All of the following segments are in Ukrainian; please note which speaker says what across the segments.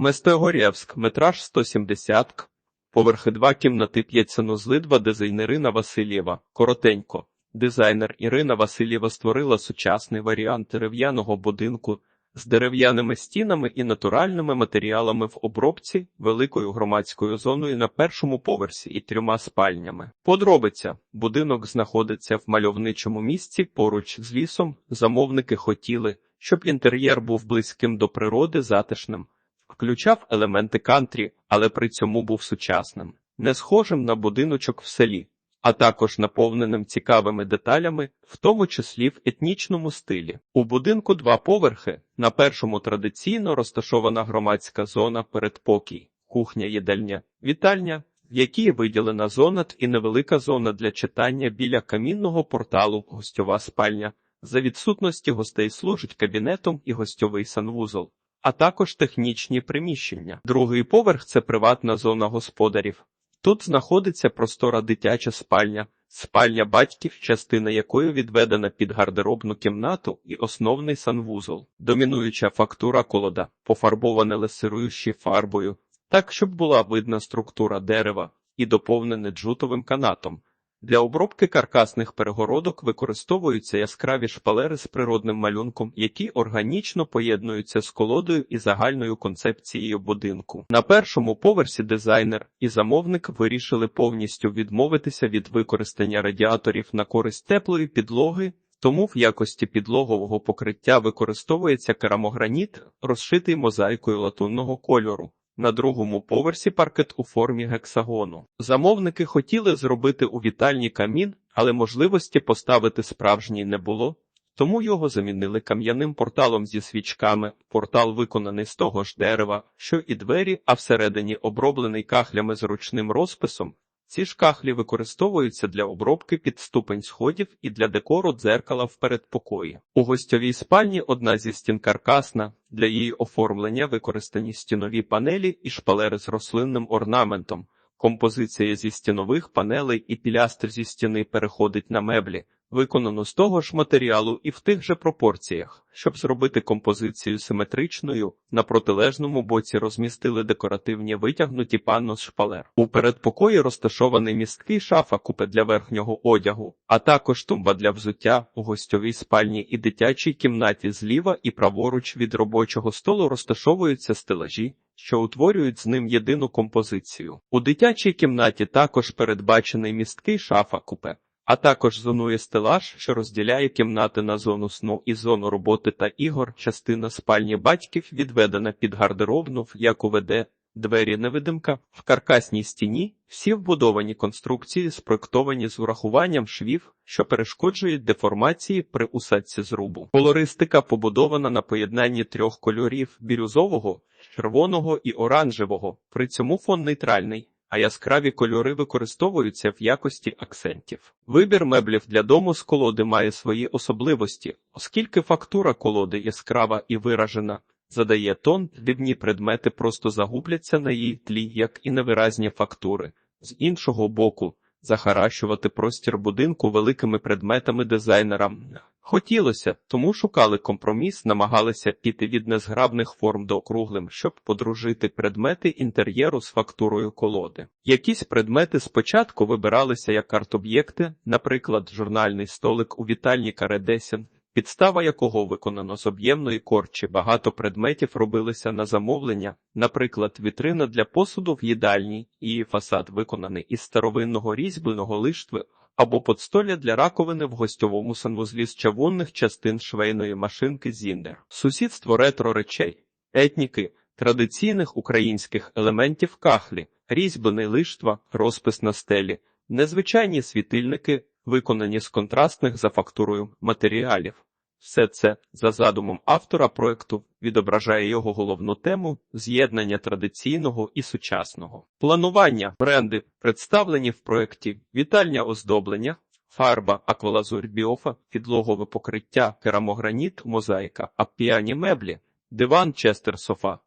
Speaker 1: Местогорєвськ, метраж 170 к. Поверхи 2 кімнати 5 санузли 2 дизайнер Ірина Васильєва. Коротенько. Дизайнер Ірина Васильєва створила сучасний варіант дерев'яного будинку з дерев'яними стінами і натуральними матеріалами в обробці, великою громадською зоною на першому поверсі і трьома спальнями. Подробиця. Будинок знаходиться в мальовничому місці поруч з лісом. Замовники хотіли, щоб інтер'єр був близьким до природи, затишним. Включав елементи кантрі, але при цьому був сучасним, не схожим на будиночок в селі, а також наповненим цікавими деталями, в тому числі в етнічному стилі. У будинку два поверхи. На першому традиційно розташована громадська зона передпокій, кухня їдальня, вітальня, в якій виділена зона і невелика зона для читання біля камінного порталу, гостьова спальня. За відсутності гостей служить кабінетом і гостьовий санвузол а також технічні приміщення. Другий поверх це приватна зона господарів. Тут знаходиться простора дитяча спальня, спальня батьків, частина якої відведена під гардеробну кімнату і основний санвузол, домінуюча фактура колода, пофарбоване лесируючи фарбою, так щоб була видна структура дерева і доповнене джутовим канатом. Для обробки каркасних перегородок використовуються яскраві шпалери з природним малюнком, які органічно поєднуються з колодою і загальною концепцією будинку. На першому поверсі дизайнер і замовник вирішили повністю відмовитися від використання радіаторів на користь теплої підлоги. Тому в якості підлогового покриття використовується керамограніт, розшитий мозаїкою латунного кольору. На другому поверсі паркет у формі гексагону. Замовники хотіли зробити у вітальні камін, але можливості поставити справжній не було, тому його замінили кам'яним порталом зі свічками. Портал виконаний з того ж дерева, що і двері, а всередині оброблений кахлями з ручним розписом. Ці ж кахлі використовуються для обробки під ступень сходів і для декору дзеркала в передпокої. У гостьовій спальні одна зі стін каркасна, для її оформлення використані стінові панелі і шпалери з рослинним орнаментом. Композиція зі стінових панелей і пілястр зі стіни переходить на меблі, виконано з того ж матеріалу і в тих же пропорціях. Щоб зробити композицію симетричною, на протилежному боці розмістили декоративні витягнуті панно з шпалер. У передпокої розташований місткий шафа купе для верхнього одягу, а також тумба для взуття у гостьовій спальні і дитячій кімнаті зліва і праворуч від робочого столу розташовуються стелажі. Що утворюють з ним єдину композицію. У дитячій кімнаті також передбачений місткий шафа купе, а також зонує стелаж, що розділяє кімнати на зону сну і зону роботи та ігор. Частина спальні батьків відведена під гардеробну, в яку веде двері невидимка. В каркасній стіні всі вбудовані конструкції спроектовані з урахуванням швів, що перешкоджують деформації при усадці зрубу. Колористика побудована на поєднанні трьох кольорів бірюзового, червоного і оранжевого. При цьому фон нейтральний а яскраві кольори використовуються в якості акцентів. Вибір меблів для дому з колоди має свої особливості, оскільки фактура колоди яскрава і виражена, задає тон, дрібні предмети просто загубляться на її тлі, як і невиразні фактури. З іншого боку, захаращувати простір будинку великими предметами дизайнерам хотілося, тому шукали компроміс, намагалися піти від незграбних форм до округлим, щоб подружити предмети інтер'єру з фактурою колоди. Якісь предмети спочатку вибиралися як арт-об'єкти, наприклад, журнальний столик у вітальні Каредесін, підстава якого виконано з об'ємної корчі. Багато предметів робилися на замовлення, наприклад, вітрина для посуду в їдальні, її фасад виконаний із старовинного різьбленого лиштви або подстолля для раковини в гостьовому санвузлі з чавунних частин швейної машинки Зіндер. Сусідство ретро речей, етніки, традиційних українських елементів кахлі, різьблений лиштва, розпис на стелі, незвичайні світильники, виконані з контрастних за фактурою матеріалів. Все це, за задумом автора проекту, відображає його головну тему з'єднання традиційного і сучасного. Планування. Бренди представлені в проєкті вітальня оздоблення, фарба, аквалазурь біофа, підлогове покриття, керамограніт, мозаїка, апіані меблі, диван, честер софа,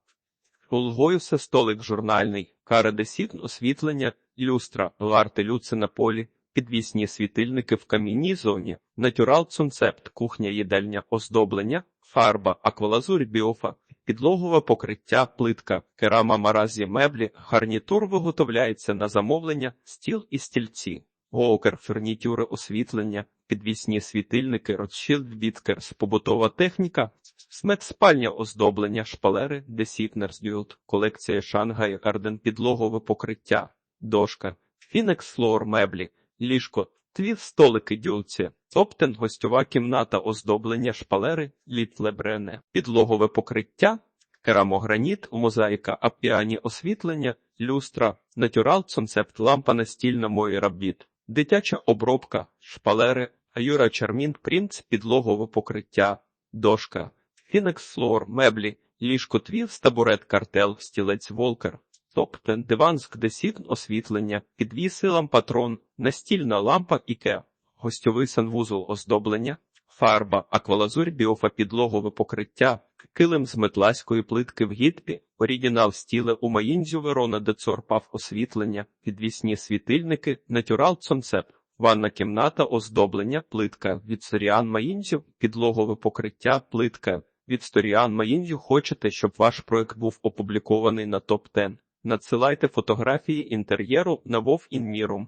Speaker 1: Улгоюсе столик журнальний, каредесін освітлення, люстра, ларти люци на полі, підвісні світильники в камінній зоні, натюрал цунцепт, кухня їдальня, оздоблення, фарба, аквалазурь біофа, підлогове покриття, плитка, керама маразі меблі, гарнітур виготовляється на замовлення, стіл і стільці. Гоокер, фурнітюри освітлення, підвісні світильники, Rothschild Біткерс, побутова техніка, смет-спальня оздоблення, шпалери, Десітнерс Дюлт, колекція Шангай Гарден, підлогове покриття, дошка, Фінекс Флор меблі, ліжко, твіт столики дюлці, Оптен, гостьова кімната, оздоблення, шпалери, літ лебрене, підлогове покриття, керамограніт, мозаїка, апіані освітлення, люстра, натюрал, концепт, лампа настільна мої робіт, дитяча обробка, шпалери, аюра чермін, принц, підлогове покриття, дошка, фінекс флор, меблі, ліжко твіс, табурет, картел, стілець волкер, топтен, диван з кдесітн, освітлення, підвіси лампатрон, настільна лампа іке, гостьовий санвузол оздоблення, фарба, аквалазурь, біофа, підлогове покриття, килим з метласької плитки в гідпі, оригінал стіле у Маїнзю Верона Децорпав освітлення, підвісні світильники, натюрал концепт. Ванна кімната, оздоблення, плитка від Соріан Маїнзю, підлогове покриття, плитка від Сторіан Маїнзю. Хочете, щоб ваш проект був опублікований на топ 10 Надсилайте фотографії інтер'єру на Вов Інмірум. Рю.